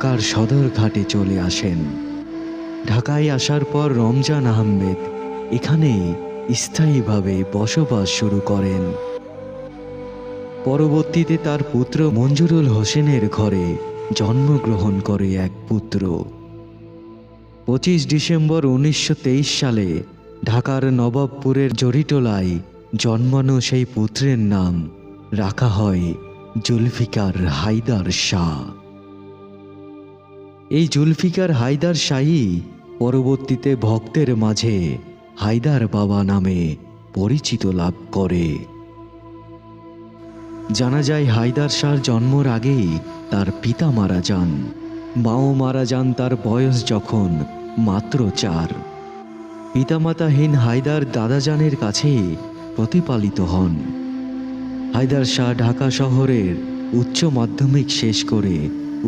ঢাকার সদর ঘাটে চলে আসেন। ঢাকায় আসার পর রমজান আহমেদ এখানে স্থায়ীভাবে বসবাস শুরু করেন। পরবর্তীতে তার পুত্র মঞ্জুরুল হোসেনের ঘরে জন্মগ্রহণ করে এক পুত্র। পঁচিশ ডিসেম্বর উনিশশো তেইশ সালে ঢাকার নবাবপুরের জরিটোলায় জন্মানো সেই পুত্রের নাম রাখা হয় জুলফিকার হায়দার শাহ। এই জুলফিকার হায়দার শাহী পরবর্তীতে ভক্তের মাঝে হায়দার বাবা নামে পরিচিত লাভ করে। জানা যায় হায়দার শাহর জন্মর আগেই তার পিতা মারা যান। মাও মারা যান তার বয়স যখন মাত্র চার। পিতামাতাহীন হায়দার দাদাজানের কাছে প্রতিপালিত হন। হায়দার শাহ ঢাকা শহরের উচ্চ মাধ্যমিক শেষ করে